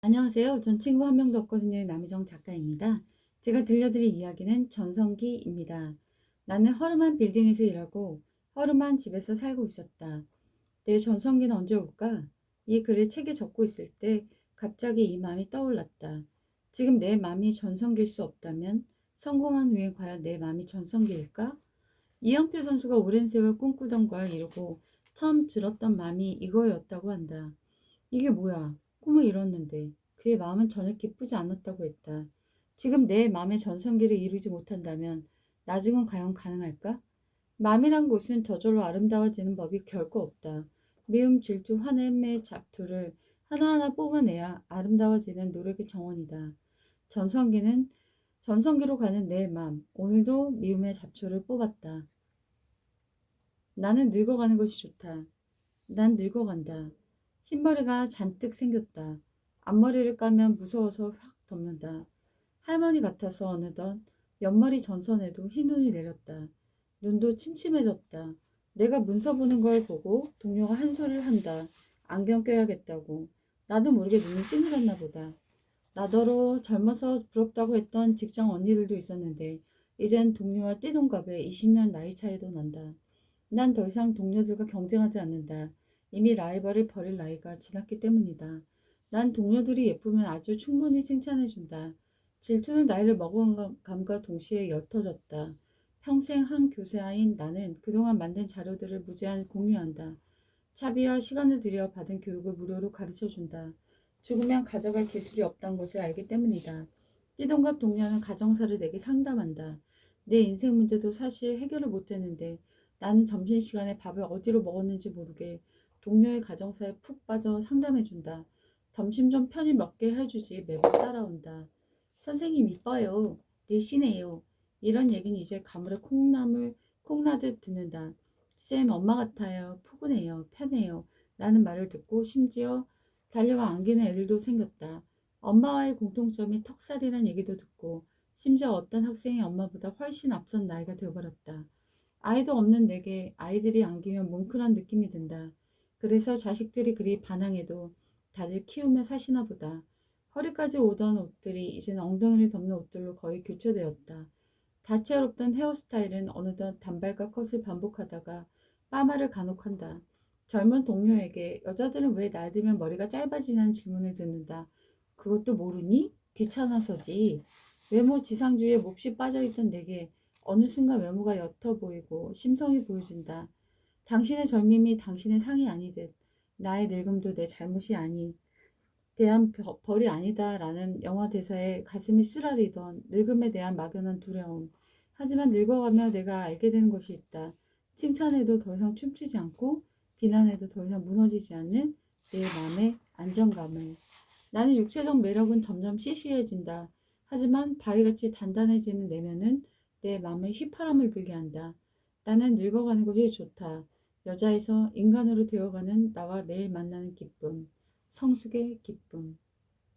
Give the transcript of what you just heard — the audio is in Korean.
안녕하세요. 전 친구 한 명도 없거든요의 남희정 작가입니다. 제가 들려드릴 이야기는 전성기입니다. 나는 허름한 빌딩에서 일하고 허름한 집에서 살고 있었다. 내 전성기는 언제 올까? 이 글을 책에 적고 있을 때 갑자기 이 마음이 떠올랐다. 지금 내 마음이 전성기일 수 없다면 성공한 후엔 과연 내 마음이 전성기일까? 이영표 선수가 오랜 세월 꿈꾸던 걸 이루고 처음 들었던 마음이 이거였다고 한다. 이게 뭐야? 꿈을 이뤘는데 그의 마음은 전혀 기쁘지 않았다고 했다. 지금 내 마음의 전성기를 이루지 못한다면 나중은 과연 가능할까? 마음이란 곳은 저절로 아름다워지는 법이 결코 없다. 미움, 질투, 화냄의 잡투를 하나하나 뽑아내야 아름다워지는 노력의 정원이다. 전성기는 전성기로 가는 내 마음, 오늘도 미움의 잡초를 뽑았다. 나는 늙어가는 것이 좋다. 난 늙어간다. 흰머리가 잔뜩 생겼다. 앞머리를 까면 무서워서 확 덮는다. 할머니 같아서 어느덧 옆머리 전선에도 흰 눈이 내렸다. 눈도 침침해졌다. 내가 문서 보는 걸 보고 동료가 한 소리를 한다. 안경 껴야겠다고. 나도 모르게 눈이 찡그렸나 보다. 나더러 젊어서 부럽다고 했던 직장 언니들도 있었는데 이젠 동료와 띠동갑에 20년 나이 차이도 난다. 난 더 이상 동료들과 경쟁하지 않는다. 이미 라이벌을 버릴 나이가 지났기 때문이다. 난 동료들이 예쁘면 아주 충분히 칭찬해준다. 질투는 나이를 먹은 감과 동시에 옅어졌다. 평생 한 교사인 나는 그동안 만든 자료들을 무제한 공유한다. 차비와 시간을 들여 받은 교육을 무료로 가르쳐준다. 죽으면 가져갈 기술이 없다는 것을 알기 때문이다. 띠동갑 동료는 가정사를 내게 상담한다. 내 인생 문제도 사실 해결을 못했는데 나는 점심시간에 밥을 어디로 먹었는지 모르게 동료의 가정사에 푹 빠져 상담해준다. 점심 좀 편히 먹게 해주지 매번 따라온다. 선생님 이뻐요. 늘씬해요. 이런 얘기는 이제 가물에 콩나물 콩나듯 듣는다. 쌤 엄마 같아요. 포근해요. 편해요. 라는 말을 듣고 심지어 달려와 안기는 애들도 생겼다. 엄마와의 공통점이 턱살이란 얘기도 듣고 심지어 어떤 학생이 엄마보다 훨씬 앞선 나이가 되어버렸다. 아이도 없는 내게 아이들이 안기면 뭉클한 느낌이 든다. 그래서 자식들이 그리 반항해도 다들 키우며 사시나 보다. 허리까지 오던 옷들이 이젠 엉덩이를 덮는 옷들로 거의 교체되었다. 다채롭던 헤어스타일은 어느덧 단발과 컷을 반복하다가 빠마를 간혹 한다. 젊은 동료에게 여자들은 왜 나이 들면 머리가 짧아지냐는 질문을 듣는다. 그것도 모르니? 귀찮아서지. 외모 지상주의에 몹시 빠져있던 내게 어느 순간 외모가 옅어 보이고 심성이 보여진다. 당신의 젊음이 당신의 상이 아니듯 나의 늙음도 내 잘못이 아니 대한 벼- 벌이 아니다라는 영화 대사에 가슴이 쓰라리던 늙음에 대한 막연한 두려움. 하지만 늙어가며 내가 알게 되는 것이 있다. 칭찬해도 더 이상 춤추지 않고 비난해도 더 이상 무너지지 않는 내 마음의 안정감을. 나는 육체적 매력은 점점 시시해진다. 하지만 바위같이 단단해지는 내면은 내 마음에 휘파람을 불게 한다. 나는 늙어가는 것이 좋다. 여자에서 인간으로 되어가는 나와 매일 만나는 기쁨. 성숙의 기쁨.